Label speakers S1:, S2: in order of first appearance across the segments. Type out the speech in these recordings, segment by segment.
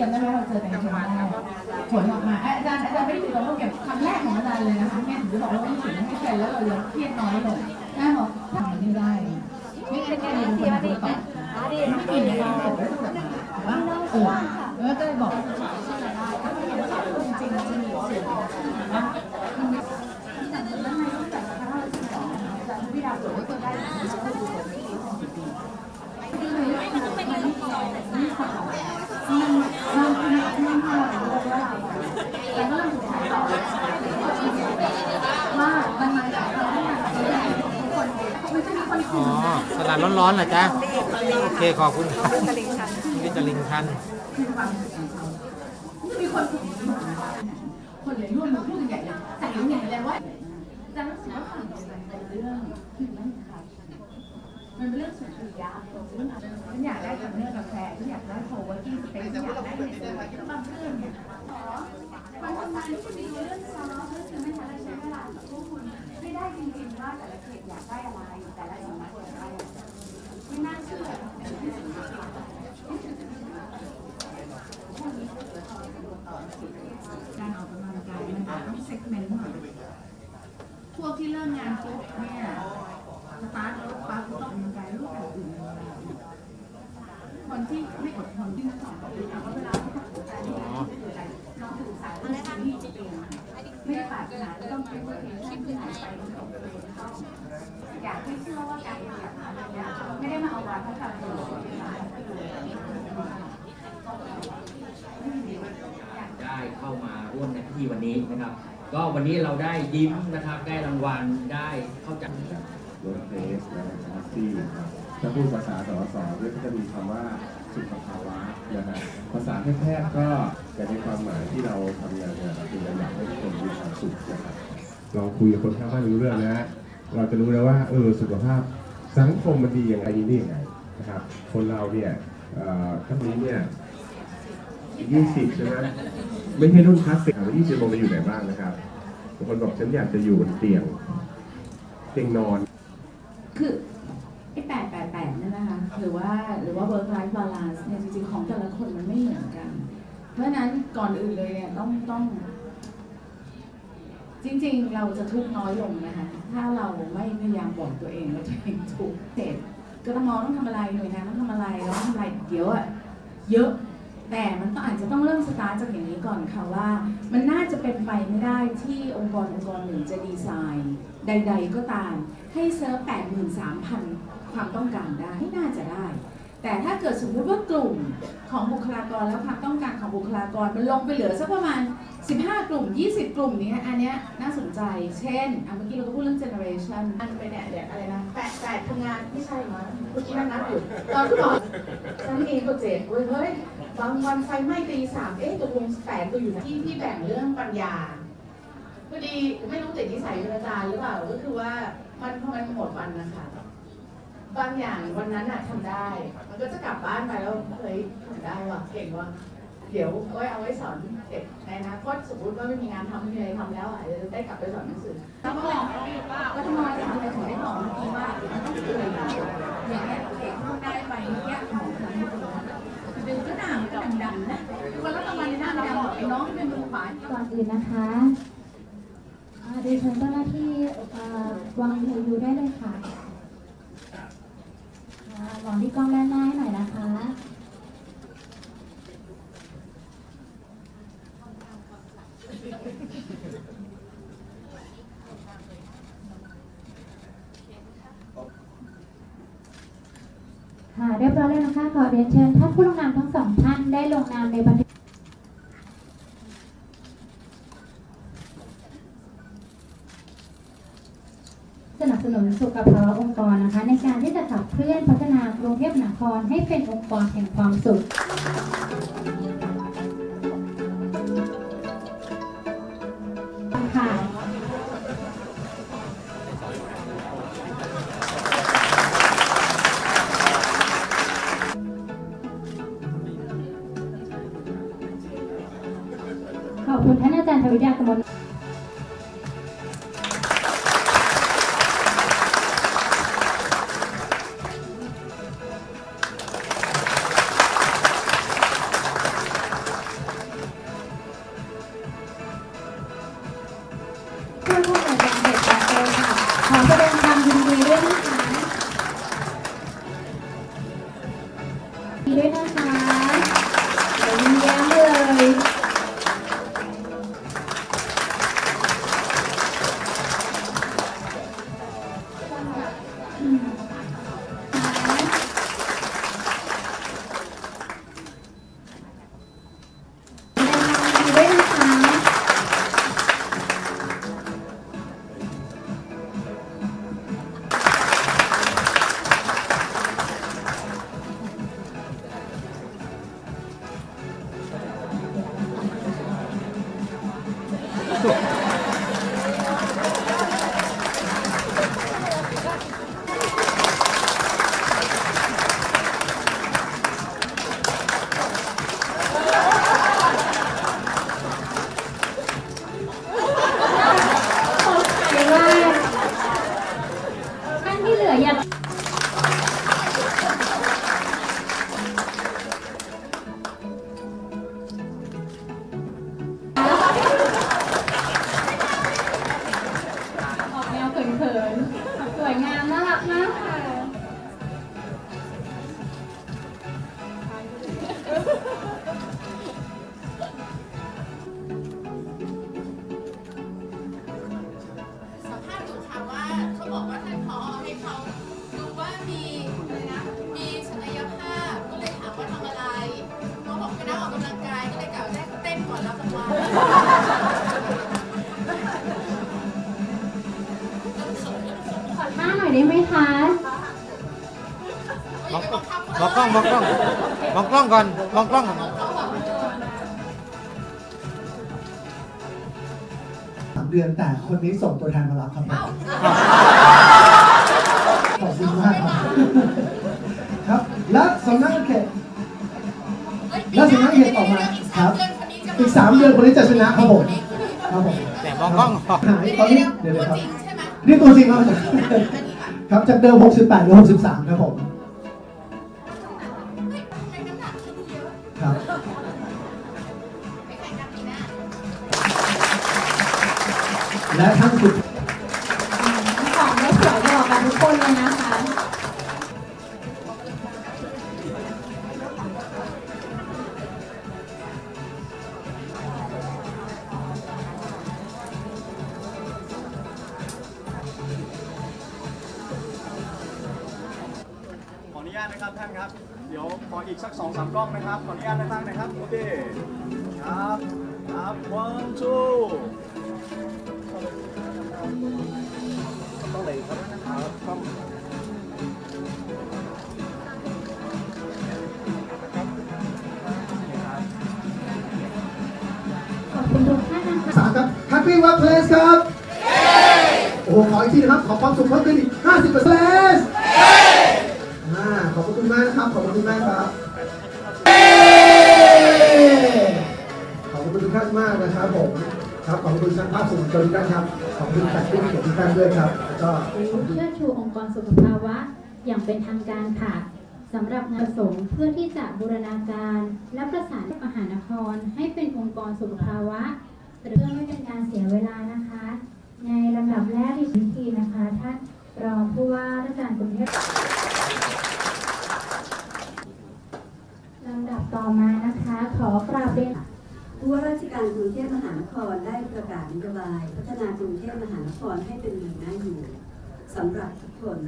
S1: จำได้ไหมเราเจอกันในชั้งแรกผลออกมาเอ้ยอาจารย์อาจารย์ไม่ได้ถือตัวเก็บคำแรกของอาจารย์เลยนะคะแม่ถึงจะบอกว่าไม่ถึงไม่เป็นแล้วเราจะเครียดน้อยลงแม่บอกทำมันไม่ได้ไม่ได้แค่เรียนคนตัวต่อไม่กินเลยเราตกแล้วต้องแบบว่าเออแล้วก็เลยบอกจริงๆจะมีเสียงว่าแต่แล้วในตั้งแต่ครั้งแรกที่สองอาจารย์พิดาบอกว่าตัวได้ที่จะพูดถึงไม่กี่สิบปีที่เลยมันไม่ไม่ขอมันมันมันมันมันเราแต่ก็เราถูกถ่ายต่อว่ามันมาจากเราที่มันทุกคนมันจะมีคน
S2: อ๋อสลัดร้อนๆเหรอจ๊ะโอเคขอบคุณครับพี่จริงทัน
S1: มีคนคนเลยร่วมมาพูดกันใหญ่เลยแต่ยังเห็นเลยว่าจะรู้สึกว่าฝั่งตรงกันเป็นเรื่องคือมันค่ะมันเป็นเรื่องสุดยากฉันอยากได้กับเนื้อกาแฟฉันอยากได้โคเวิร์กิ้งสเปซฉันอยากได้ในส่วนบางเรื่องเนี่ยมันทำงานที่ดีเรื่องซอฟต์คือไม่ทันได้ใช้เวลากับพวกคุณไม่ได้จริงๆว่าแต่ละเขตอยากได้อะไรแต่ละสำนักอยากได้อะไรไม่น่าเชื่อ การออกกำลังกายมันต้อง เซกเมนต์หน่อยพวกที่เริ่มงานปุ๊บเนี่ยสตาร์ทรถปั๊บต้องออกกำลังกายรูปแบบอื่นเลยคนที่ไม่อดทนที่ไม่สอนบอกเลยว่าเวลาที่เขาหัวใจน้องสื่อสารอะไรที่จะเป็นไม่ได้ปรารถนาจะต้องเป็นเพลงที่หายไปของตัวเองอยากให้เชื่อว่าการอยากทำอะไรไม่ได้มาเอาวาทกรรมตัวเอง
S3: ได้เข้ามาร่วมในพิธีวันนี้นะครับ ก็วันนี้เราได้ยิ้มนะครับ ได้รางวัลได้เข้าใจ
S4: รถเฟสนะครับที่ถ้าพูดภาษาสอสอด้วยก็จะมีคำว่าสุขภาวะนะฮะภาษาแพทย์ก็แต่ในความหมายที่เราทำงานเนี่ยคือเราอยากให้ทุกคนมีความสุขนะครับเราคุยกับคนข้างบ้านรู้เรื่องนะเราจะรู้แล้วว่าเออสุขภาพสังคมมันดีอย่างไรนี่ยังไงนะครับ คนเราเนี่ยท่านนี้เนี่ย ยี่สิบใช่ไหมไม่ใช่รุ่นคลาสสิกยี่สิบโมงไปอยู่ไหนบ้างนะครับบางคนบอกฉันอยากจะอยู่บนเตียงเตียงนอน
S1: คือไอ้แปดแปดแปดนั่นนะคะ หรือว่าหรือว่า work life balance เนี่ยจริงๆ ของแต่ละคนมันไม่เหมือนกัน เพราะฉะนั้นก่อนอื่นเลยเนี่ยต้องต้อง จริงๆ เราจะทุกข์น้อยลงนะคะ ถ้าเราไม่พยายามบอกตัวเองว่าตัวเองทุกข์เสร็จกทมต้องทำอะไรหน่วยงานต้องทำอะไรเราต้องทำอะไรเยอะอะเยอะ แต่มันต้องอาจจะต้องเริ่มสตาร์ทจากอย่างนี้ก่อนค่ะว่า มันน่าจะเป็นไปไม่ได้ที่องค์กรองค์กรหนึ่งจะดีไซน์ ใด ๆ ก็ตาม ให้เซิร์ฟ83,000 ความต้องการได้ไม่น่าจะได้ แต่ถ้าเกิดสมมุติว่ากลุ่มของบุคลากรแล้วความต้องการของบุคลากรมันลงไปเหลือสักประมาณ 15 กลุ่ม 20 กลุ่มเนี้ยอันเนี้ยน่าสนใจ เช่นอะเมื่อกี้เราก็พูดเรื่อง generation อันไปเนี่ยเดี๋ยวอะไรนะแปดแปดทำงานไม่ใช่มั้งเมื่อกี้นั่งนับอยู่ตอนที่บอกฉันมีโปรเจกต์เว้ยเฮ้ย บางวันไฟไหม้ตีสามเอ๊ะตกลงแปดตัวอยู่นะที่ที่แบ่งเรื่องปัญญาพอดีไม่รู้ติดนิสัยเป็นอาจารย์หรือเปล่าก็คือว่ามันพอมันหมดวันนะคะบางอย่างวันนั้นอะทำได้ มันก็จะกลับบ้านไปแล้วเฮ้ยทำได้ว่ะเก่งว่ะเดี๋ยวเอาไว้เอาไว้สอนเด็กในอนาคตสมมติว่าไม่มีงานทำไม่มีอะไรทำแล้วอะจะได้กลับไปสอนหนังสือแล้วก็ก็ทำไมทำไมถึงได้บอกเมื่อกี้ว่ามันต้องคุยอย่างเงี้ยเด็กเข้าได้ไปเนี้ยของทำให้ดูดูก็หนาม ก็ดำๆนะคนละประมาณหน้าดำไอ้น้องที่เป็นมือขวา
S5: ก่อนอื่นนะคะเดิฉันเจ้าหน้าที่วางมือยูได้เลยค่ะอ่ามองที่กล้องด้านหน้าให้หน่อยนะคะ ค่ะ เรียบร้อยแล้วนะคะ ขอเรียนเชิญท่านผู้ลงนามทั้งสองท่านได้ลงนามในบันทึก ส นับสนุนสุขภาวะองค์กรนะคะ ในการที่จะขับเคลื่อนพัฒนากรุงเทพมหานครให้เป็นองค์กรแห่งความสุขค่ะขอบคุณท่านอาจารย์ท
S6: วิทยาก
S5: ม
S2: ล มองกล้องมองกล้องมองกล้องก่อนมองกล้อง
S7: สามเดือนแต่คนนี้ส่งตัวแทนมารับครับผมขอบคุณมากครับครับและสำนักงานเขตแล้วสำนักงานเขตต่อมาครับ อีกสามเดือนคนนี้จะชนะครับผมครับผม
S2: แต่มองกล้องพอ
S7: หายตอนนี้เดี๋ยว
S6: ตัว
S7: ๆครับ
S6: จริงใช่ไหม
S7: นี่ตัวจริงครับ
S6: อันนี้ค่ะ
S7: ครับจากเดิม 68เหลือ63 ครับผม
S6: และ
S7: ท่านสุด
S5: ของไม่สวยบอกกันทุกคนเลยนะคะ
S8: ขออนุญาตนะครับท่านครับ เดี๋ยวขออีกสักสองสามกล้องนะครับ ขออนุญาตนะท่านนะครับ โอเค ครับ ครับ one two
S7: สามครับ Happy Workplace ครับ โอ้โห ขออีกทีนะครับ ขอความสุขเพิ่มขึ้นอีก50เปอร์เซ็นต์อ่าขอบคุณมากนะครับ ขอบคุณมากครับ ขอบคุณทุกท่านมากนะครับผม ครับ ขอบคุณช่างภาพสื่อมวลชนทุกท่านครับขอบ คุณแขกผู้มีเกียรติทุกท่านด้วยครับแล้วก็
S5: เพื่อชูองค์กรสุขภาวะอย่างเป็นทางการค่ะสำหรับงานสงฆ์เพื่อที่จะบูรณาการและประสานมหานคร ให้เป็นองค์กรสุขภาวะเพื่อไม่เป็นการเสียเวลานะคะ ในลำดับแรกที่พิธีนะคะท่านรองผู้ว่าราชการกรุงเทพลำดับต่อมานะคะ ขอกราบเรียน
S9: ผู้ว่าราชการกรุงเทพมหานครได้ประกาศนโยบาย พัฒนากรุงเทพมหานครให้เป็นเมืองน่าอยู่สำหรับทุกคน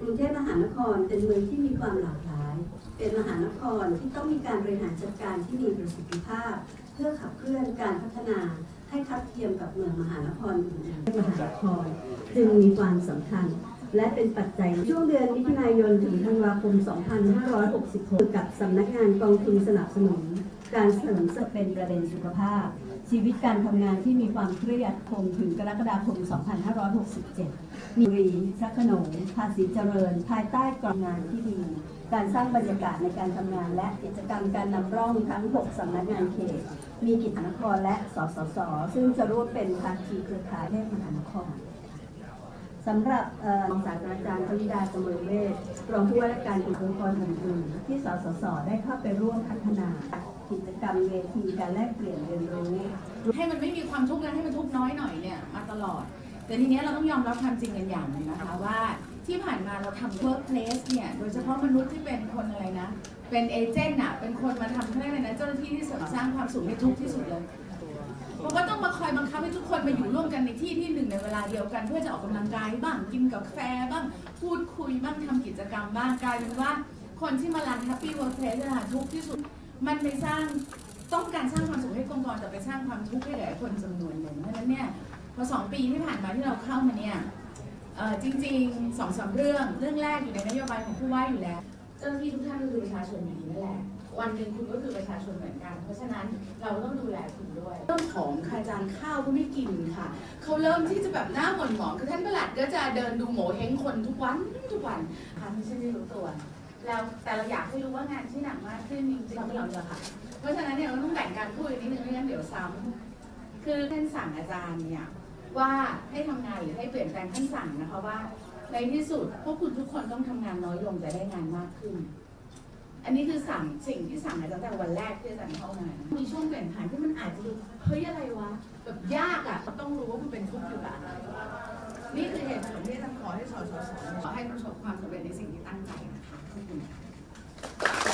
S9: กรุงเทพมหานครเป็นเมืองที่มีความหลากหลาย เป็นมหานครที่ต้องมีการบริหารจัดการที่มีประสิทธิภาพ เพื่อขับเคลื่อนการพัฒนาให้ทัดเทียมกับเมืองมหานครอื่นๆมหานครจึงมีความสำคัญและเป็นปัจจัยช่วงเดือนมิถุนายนถึงธันวาคม 2566 กับสำนักงานกองทุนสนับสนุน การเสริมสเป็นประเด็นสุขภาพ ชีวิตการทำงานที่มีความเครียดคงถึงกรกฎาคม 2567 มีรีพระขนงภาษีเจริญ ภายใต้กรอบงานที่ดี การสร้างบรรยากาศในการทำงานและกิจกรรมการนำร่องทั้ง 6สำนักงานเขต มีกิจนครและสสส ซึ่งจะร่วมเป็นภาคีเครือข่ายเทพมหานคร สำหรับเอ่อรองศาสตราจารย์ปริดาเสมอเวชรองผู้ว่าราชการองค์กรอื่นๆที่สสส ได้เข้าไปร่วมพัฒนา กิจกรรมเวทีการแลกเปลี่ยนเรียนรู้
S1: ให้มันไม่มีความทุกข์นะให้มันทุกข์น้อยหน่อยเนี่ยมาตลอด แต่ทีเนี้ยเราต้องยอมรับความจริงกันอย่างนึงนะคะว่าที่ผ่านมาเราทำ workplace เนี่ยโดยเฉพาะมนุษย์ที่เป็นคนอะไรนะ เป็นเอเจนต์อะเป็นคนมาทำเขาเรียกอะไรนะเจ้าหน้าที่ที่เสริมสร้างความสุขให้ทุกที่สุดเลย ราะว่าต้องมาคอยบังคับให้ทุกคนมาอยู่ร่วมกันในที่ที่หนึ่งในเวลาเดียวกัน เพื่อจะออกกำลังกายบ้างกินกาแฟบ้างพูดคุยบ้างทำกิจกรรมบ้างกลายเป็นว่า คนที่มารัน Happy Workplace เนี่ยทุกที่สุด มันไปสร้างต้องการสร้างความสุขให้องค์กรแต่ไปสร้างความทุกข์ให้แก่คนจำนวนหนึ่งเพราะฉะนั้นเนี่ยพอสองปีที่ผ่านมาที่เราเข้ามาเนี่ยจริงๆสองสามเรื่องเรื่องแรกอยู่ในนโยบายของผู้ว่าอยู่แล้วเจ้าหน้าที่ทุกท่านก็คือประชาชนอยู่ดีนั่นแหละ วันหนึ่งคุณก็คือประชาชนเหมือนกัน เพราะฉะนั้นเราต้องดูแลคุณด้วย เรื่องของค่ะอาจารย์ข้าวก็ไม่กินค่ะ เขาเริ่มที่จะแบบหน้าหม่นหมองคือท่านประหลัดก็จะเดินดูโหมเฮงคนทุกวันทุกวันค่ะไม่ใช่ไม่รู้ตัวแล้วแต่เราอยากให้รู้ว่างานที่หนักมากขึ้นจริงๆเราไม่ยอมเลยค่ะ เพราะฉะนั้นเนี่ยเราต้องแบ่งการพูดนิดนึงไม่งั้นเดี๋ยวซ้ำคือท่านสั่งอาจารย์เนี่ยว่าให้ทำงานหรือให้เปลี่ยนแปลงท่านสั่งนะคะว่า ในที่สุดพวกคุณทุกคนต้องทำงานน้อยลงแต่ได้งานมากขึ้น อันนี้คือสั่งสิ่งที่สั่งอาจารย์ตั้งแต่วันแรกที่อาจารย์เข้ามามีช่วงเปลี่ยนผ่านที่มันอาจจะดูเฮ้ยอะไรวะแบบยากอะต้องรู้ว่ามันเป็นทุกข์อยู่แบบอะไรนี่คือเหตุผลที่อาจารย์ขอให้สสสขอให้ประสบความสำเร็จในสิ่งที่ตั้งใจนะคะขอบคุณค่ะ